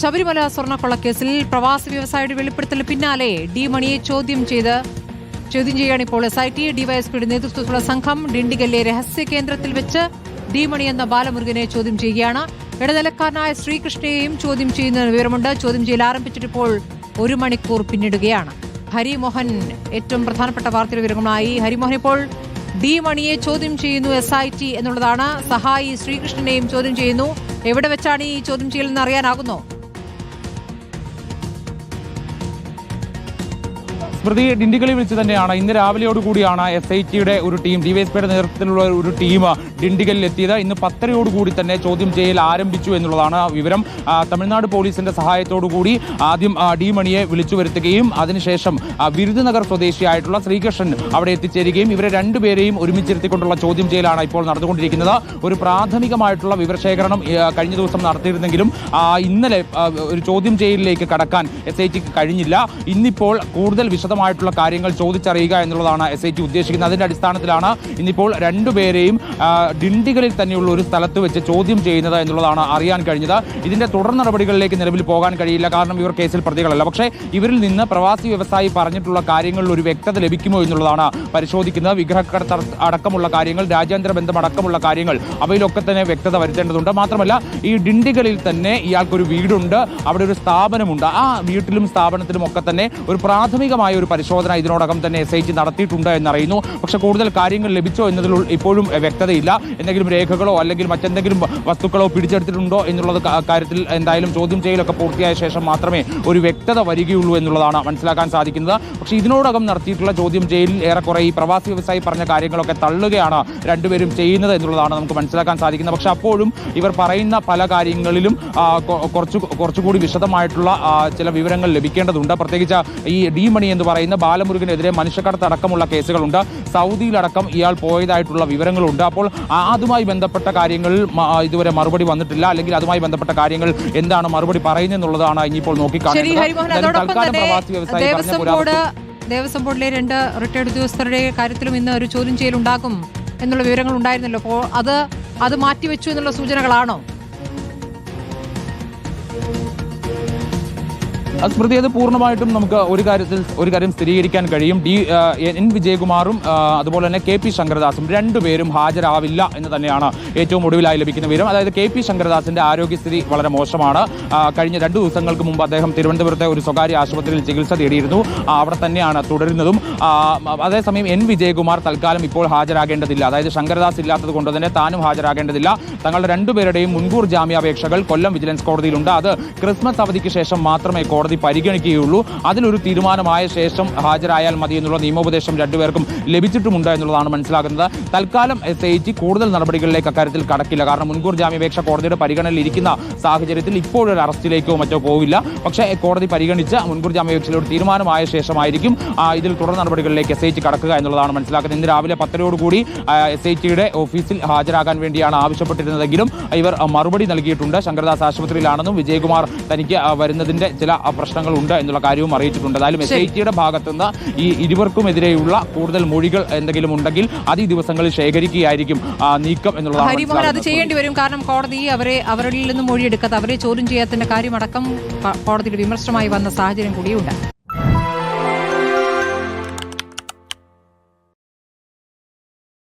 ശബരിമല സ്വർണക്കൊള്ളക്കേസിൽ പ്രവാസി വ്യവസായിയുടെ വെളിപ്പെടുത്തലിന് പിന്നാലെ ഡി മണിയെ ചോദ്യം ചെയ്ത് ചോദ്യം ചെയ്യുകയാണ് ഇപ്പോൾ എസ് ഐ ടി ഡിവൈഎസ്പിയുടെ നേതൃത്വത്തിലുള്ള സംഘം ഡിണ്ടിഗലിലെ രഹസ്യ കേന്ദ്രത്തിൽ വെച്ച് ഡി മണി എന്ന ബാലമുരുകനെ ചോദ്യം ചെയ്യുകയാണ്. ഇടനിലക്കാരനായ ശ്രീകൃഷ്ണയെയും ചോദ്യം ചെയ്യുന്ന വിവരമുണ്ട്. ചോദ്യം ചെയ്യൽ ആരംഭിച്ചിട്ടിപ്പോൾ ഒരു മണിക്കൂർ പിന്നിടുകയാണ്. ഹരിമോഹൻ ഏറ്റവും പ്രധാനപ്പെട്ട വാർത്തയുടെ വിവരങ്ങളായി ഹരിമോഹൻ ഇപ്പോൾ ഡി മണിയെ ചോദ്യം ചെയ്യുന്നു എസ് ഐ ടി എന്നുള്ളതാണ്. സഹായി ശ്രീകൃഷ്ണനെയും ചോദ്യം ചെയ്യുന്നു. എവിടെ വെച്ചാണ് ഈ ചോദ്യം ചെയ്യലെന്ന് അറിയാനാകുന്നോ? സ്മൃതി ഡിണ്ടിഗലിൽ വിളിച്ച് തന്നെയാണ്. ഇന്ന് രാവിലെയോട് കൂടിയാണ് എസ് ഐ ടിയുടെ ഒരു ടീം ഡിവൈഎസ്പിയുടെ നേതൃത്വത്തിലുള്ള ഒരു ടീം ഡിണ്ടിഗലിൽ എത്തിയത്. ഇന്ന് പത്തരയോട് കൂടി തന്നെ ചോദ്യം ചെയ്യൽ ആരംഭിച്ചു എന്നുള്ളതാണ് വിവരം. തമിഴ്നാട് പോലീസിന്റെ സഹായത്തോടു കൂടി ആദ്യം ഡി മണിയെ വിളിച്ചു വരുത്തുകയും അതിനുശേഷം വിരുദ്നഗർ സ്വദേശിയായിട്ടുള്ള ശ്രീകൃഷ്ണൻ അവിടെ എത്തിച്ചേരുകയും ഇവരെ രണ്ടുപേരെയും ഒരുമിച്ചിരുത്തിക്കൊണ്ടുള്ള ചോദ്യം ചെയ്യലാണ് ഇപ്പോൾ നടന്നുകൊണ്ടിരിക്കുന്നത്. ഒരു പ്രാഥമികമായിട്ടുള്ള വിവരശേഖരണം കഴിഞ്ഞ ദിവസം നടത്തിയിരുന്നെങ്കിലും ഇന്നലെ ഒരു ചോദ്യം ചെയ്യലിലേക്ക് കടക്കാൻ എസ് ഐ ടിക്ക് കഴിഞ്ഞില്ല. ഇന്നിപ്പോൾ കൂടുതൽ വിശദമായിട്ടുള്ള കാര്യങ്ങൾ ചോദിച്ചറിയുക എന്നുള്ളതാണ് എസ് ഐ ടി ഉദ്ദേശിക്കുന്നത്. അതിന്റെ അടിസ്ഥാനത്തിലാണ് ഇന്നിപ്പോൾ രണ്ടുപേരെയും ഡിണ്ടികളിൽ തന്നെയുള്ള ഒരു സ്ഥലത്ത് വെച്ച് ചോദ്യം ചെയ്യുന്നത് എന്നുള്ളതാണ് അറിയാൻ കഴിഞ്ഞത്. ഇതിന്റെ തുടർ നടപടികളിലേക്ക് നിലവിൽ പോകാൻ കഴിയില്ല. കാരണം ഇവർ കേസിൽ പ്രതികളല്ല. പക്ഷേ ഇവരിൽ നിന്ന് പ്രവാസി വ്യവസായി പറഞ്ഞിട്ടുള്ള കാര്യങ്ങളിൽ ഒരു വ്യക്തത ലഭിക്കുമോ എന്നുള്ളതാണ് പരിശോധിക്കുന്നത്. വിഗ്രഹക്കടത്ത് അടക്കമുള്ള കാര്യങ്ങൾ രാജ്യാന്തര ബന്ധം അടക്കമുള്ള കാര്യങ്ങൾ അവയിലൊക്കെ തന്നെ വ്യക്തത വരുത്തേണ്ടതുണ്ട്. മാത്രമല്ല ഈ ഡിണ്ടികളിൽ തന്നെ ഇയാൾക്കൊരു വീടുണ്ട്. അവിടെ ഒരു സ്ഥാപനമുണ്ട്. ആ വീട്ടിലും സ്ഥാപനത്തിലും ഒക്കെ തന്നെ ഒരു പ്രാഥമികമായ ഒരു പരിശോധന ഇതിനോടകം തന്നെ എസ് ഐ ടി നടത്തിയിട്ടുണ്ട് എന്നറിയുന്നു. പക്ഷെ കൂടുതൽ കാര്യങ്ങൾ ലഭിച്ചോ എന്നതിൽ ഇപ്പോഴും വ്യക്തതയില്ല. എന്തെങ്കിലും രേഖകളോ അല്ലെങ്കിൽ മറ്റെന്തെങ്കിലും വസ്തുക്കളോ പിടിച്ചെടുത്തിട്ടുണ്ടോ എന്നുള്ളത് കാര്യത്തിൽ എന്തായാലും ചോദ്യം ചെയ്യലൊക്കെ പൂർത്തിയായ ശേഷം മാത്രമേ ഒരു വ്യക്തത വരികയുള്ളൂ എന്നുള്ളതാണ് മനസ്സിലാക്കാൻ സാധിക്കുന്നത്. പക്ഷെ ഇതിനോടകം നടത്തിയിട്ടുള്ള ചോദ്യം ചെയ്യലിൽ ഏറെക്കുറെ ഈ പ്രവാസി വ്യവസായി പറഞ്ഞ കാര്യങ്ങളൊക്കെ തള്ളുകയാണ് രണ്ടുപേരും ചെയ്യുന്നത് എന്നുള്ളതാണ് നമുക്ക് മനസ്സിലാക്കാൻ സാധിക്കുന്നത്. പക്ഷെ അപ്പോഴും ഇവർ പറയുന്ന പല കാര്യങ്ങളിലും കുറച്ചു കുറച്ചുകൂടി വിശദമായിട്ടുള്ള ചില വിവരങ്ങൾ ലഭിക്കേണ്ടതുണ്ട്. പ്രത്യേകിച്ച് ഈ ഡി മണി എന്ന് പറയുന്ന ബാലമുരുകനെതിരെ മനുഷ്യക്കടത്ത് അടക്കമുള്ള കേസുകളുണ്ട്. സൗദിയിലടക്കം ഇയാൾ പോയതായിട്ടുള്ള വിവരങ്ങളുണ്ട്. അപ്പോൾ അതുമായി ബന്ധപ്പെട്ട കാര്യങ്ങൾ ഇതുവരെ മറുപടി വന്നിട്ടില്ല. അല്ലെങ്കിൽ അതുമായി ബന്ധപ്പെട്ട കാര്യങ്ങൾ എന്താണ് മറുപടി പറയുന്നത് എന്നുള്ളതാണ് ഇനിയിപ്പോൾ നോക്കിക്കാണുന്നത് തൽക്കാലം പ്രവാസി വ്യവസായി പറഞ്ഞ ദേവസ്വം പുരാവസ്തു ദേവസ്വം ബോർഡിലെ രണ്ട് റിട്ടയർഡ് ഉദ്യോഗസ്ഥരുടെ കാര്യത്തിലും ഇന്ന് ഒരു ചോദ്യം ചെയ്യലുണ്ടാകും എന്നുള്ള വിവരങ്ങൾ ഉണ്ടായിരുന്നല്ലോ അപ്പോൾ അത് അത് മാറ്റിവെച്ചു എന്നുള്ള സൂചനകളാണോ? സ്മൃതി അത് പൂർണമായിട്ടും നമുക്ക് ഒരു കാര്യത്തിൽ ഒരു കാര്യം സ്ഥിരീകരിക്കാൻ കഴിയും. ഡി എൻ വിജയകുമാറും അതുപോലെ തന്നെ കെ പി ശങ്കരദാസും രണ്ടുപേരും ഹാജരാവില്ല എന്ന് തന്നെയാണ് ഏറ്റവും ഒടുവിലായി ലഭിക്കുന്ന വിവരം. അതായത് കെ പി ശങ്കരദാസിന്റെ ആരോഗ്യസ്ഥിതി വളരെ മോശമാണ്. കഴിഞ്ഞ രണ്ടു ദിവസങ്ങൾക്ക് മുമ്പ് അദ്ദേഹം തിരുവനന്തപുരത്തെ ഒരു സ്വകാര്യ ആശുപത്രിയിൽ ചികിത്സ തേടിയിരുന്നു. അവിടെ തന്നെയാണ് തുടരുന്നതും. അതേസമയം എൻ വിജയകുമാർ തൽക്കാലം ഇപ്പോൾ ഹാജരാകേണ്ടതില്ല. അതായത് ശങ്കരദാസ് ഇല്ലാത്തത് കൊണ്ട് തന്നെ താനും ഹാജരാകേണ്ടതില്ല. തങ്ങളുടെ രണ്ടുപേരുടെയും മുൻകൂർ ജാമ്യാപേക്ഷകൾ കൊല്ലം വിജിലൻസ് കോടതിയിലുണ്ട്. അത് ക്രിസ്മസ് അവധിക്ക് ശേഷം മാത്രമേ കോടതി പരിഗണിക്കുകയുള്ളൂ. അതിലൊരു തീരുമാനമായ ശേഷം ഹാജരായാൽ മതി എന്നുള്ള നിയമോപദേശം രണ്ടുപേർക്കും ലഭിച്ചിട്ടുമുണ്ട് എന്നുള്ളതാണ് മനസ്സിലാക്കുന്നത് തൽക്കാലം എസ് കൂടുതൽ നടപടികളിലേക്ക് അക്കാര്യത്തിൽ കടക്കില്ല. കാരണം മുൻകൂർ ജാമ്യാപേക്ഷ കോടതിയുടെ പരിഗണനയിൽ ഇരിക്കുന്ന സാഹചര്യത്തിൽ ഇപ്പോഴൊരു അറസ്റ്റിലേക്കോ മറ്റോ പോവില്ല. പക്ഷേ കോടതി പരിഗണിച്ച് മുൻകൂർ ജാമ്യാപേക്ഷയിൽ ഒരു തീരുമാനമായ ശേഷമായിരിക്കും ഇതിൽ തുടർ നടപടികളിലേക്ക് എസ് കടക്കുക എന്നുള്ളതാണ് മനസ്സിലാക്കുന്നത്. ഇന്ന് രാവിലെ പത്തരയോടുകൂടി എസ് ഐ ടിയുടെ ഓഫീസിൽ ഹാജരാകാൻ വേണ്ടിയാണ് ആവശ്യപ്പെട്ടിരുന്നതെങ്കിലും ഇവർ മറുപടി നൽകിയിട്ടുണ്ട്. ശങ്കരദാസ് ആശുപത്രിയിലാണെന്നും വിജയകുമാർ തനിക്ക് വരുന്നതിന്റെ ചില പ്രശ്നങ്ങളുണ്ട് എന്നുള്ള കാര്യവും അറിയിച്ചിട്ടുണ്ട്. എന്തായാലും എസ് ഐ ടിയുടെ ഭാഗത്തുനിന്ന് ഈ ഇരുവർക്കുമെതിരെയുള്ള കൂടുതൽ മൊഴികൾ എന്തെങ്കിലും ഉണ്ടെങ്കിൽ അത് ഈ ദിവസങ്ങളിൽ ശേഖരിക്കുകയായിരിക്കും നീക്കം എന്നുള്ളതാണ് ഹരിമോഹൻ അത് ചെയ്യേണ്ടി വരും. കാരണം കോടതി അവരെ അവരിൽ നിന്ന് മൊഴിയെടുക്കാത്ത അവരെ ചോദ്യം ചെയ്യാത്തതിന്റെ കാര്യമടക്കം കോടതിയുടെ വിമർശനമായി വന്ന സാഹചര്യം കൂടിയുണ്ട്.